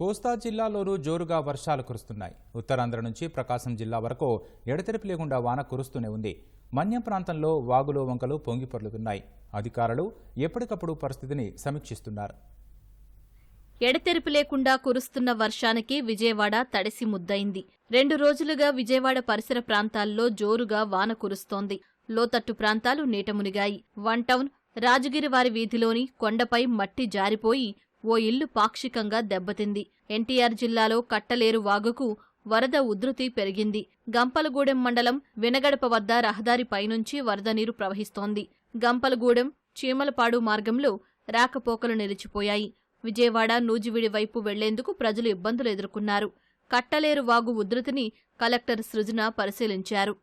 కోస్తా జిల్లాలోనూ జోరుగా వర్షాలు కురుస్తున్నాయి. ఉత్తరాంధ్ర నుంచి ప్రకాశం జిల్లా వరకు ఎడతెరిపి లేకుండా వాన కురుస్తూనే ఉంది. మన్యం ప్రాంతంలో వాగులో వంకలు పొంగిపొర్లుతున్నాయి అధికారులు ఎప్పటికప్పుడు పరిస్థితిని సమీక్షిస్తున్నారు. ఎడతెరిపి లేకుండా కురుస్తున్న వర్షానికి విజయవాడ తడిసి ముద్దయింది. రెండు రోజులుగా విజయవాడ పరిసర ప్రాంతాల్లో జోరుగా వాన కురుస్తోంది. లోతట్టు ప్రాంతాలు నీటమునిగాయి వన్ టౌన్ రాజగిరి వారి వీధిలోని కొండపై మట్టి జారిపోయి ఓ ఇల్లు పాక్షికంగా దెబ్బతింది. ఎన్టీఆర్ జిల్లాలో కట్టలేరు వాగుకు వరద ఉధృతి పెరిగింది. గంపలగూడెం మండలం వినగడప వద్ద రహదారి పైనుంచి వరద నీరు ప్రవహిస్తోంది. గంపలగూడెం చీమలపాడు మార్గంలో రాకపోకలు నిలిచిపోయాయి. విజయవాడ నూజివిడి వైపు వెళ్ళేందుకు ప్రజలు ఇబ్బందులు ఎదుర్కొన్నారు. కట్టలేరు వాగు ఉధృతిని కలెక్టర్ సృజన పరిశీలించారు.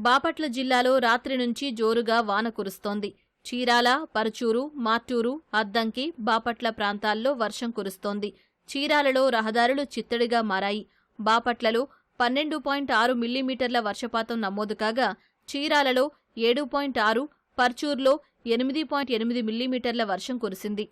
బాపట్ల జిల్లాలో రాత్రి నుంచి జోరుగా వాన కురుస్తోంది. చీరాల పరచూరు మార్టూరు అద్దంకి బాపట్ల ప్రాంతాల్లో వర్షం కురుస్తోంది. చీరాలలో రహదారులు చిత్తడిగా మారాయి. బాపట్లలో పన్నెండు పాయింట్ ఆరు మిల్లీమీటర్ల వర్షపాతం నమోదు కాగా చీరాలలో ఏడు పాయింట్ ఆరు పర్చూర్లో ఎనిమిది పాయింట్ ఎనిమిది మిల్లీమీటర్ల వర్షం కురిసింది.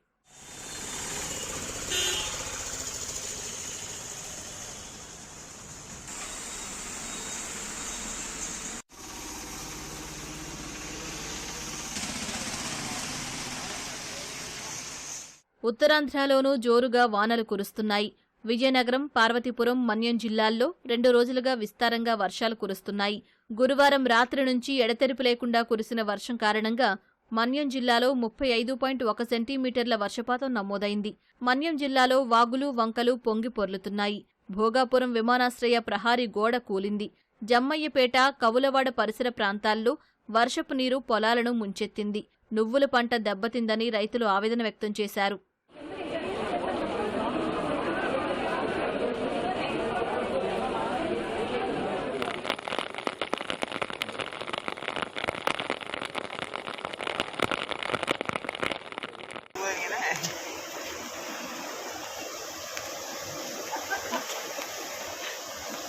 ఉత్తరాంధ్రలోనూ జోరుగా వానలు కురుస్తున్నాయి. విజయనగరం పార్వతీపురం మన్యం జిల్లాల్లో రెండు రోజులుగా విస్తారంగా వర్షాలు కురుస్తున్నాయి. గురువారం రాత్రి నుంచి ఎడతెరిపి లేకుండా కురిసిన వర్షం కారణంగా మన్యం జిల్లాలో ముప్పై ఐదు పాయింట్ ఒక సెంటీమీటర్ల వర్షపాతం నమోదైంది. మన్యం జిల్లాలో వాగులు వంకలు పొంగి పొర్లుతున్నాయి. భోగాపురం విమానాశ్రయ ప్రహారీ గోడ కూలింది. జమ్మయ్యపేట కవులవాడ పరిసర ప్రాంతాల్లో వర్షపు నీరు పొలాలను ముంచెత్తింది. నువ్వుల పంట దెబ్బతిందని రైతులు ఆవేదన వ్యక్తం చేశారు.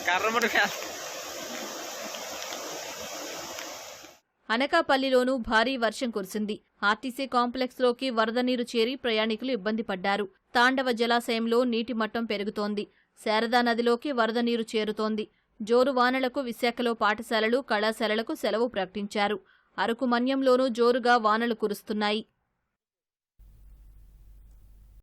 కర్రముడు అనకాపల్లిలోనూ భారీ వర్షం కురిసింది. ఆర్టీసీ కాంప్లెక్స్లోకి వరద నీరు చేరి ప్రయాణికులు ఇబ్బంది పడ్డారు. తాండవ జలాశయంలో నీటి మట్టం పెరుగుతోంది. శారదా నదిలోకి వరద నీరు చేరుతోంది. జోరు వానలకు విశాఖలో పాఠశాలలు కళాశాలలకు సెలవు ప్రకటించారు. అరకు మన్యంలోనూ జోరుగా వానలు కురుస్తున్నాయి.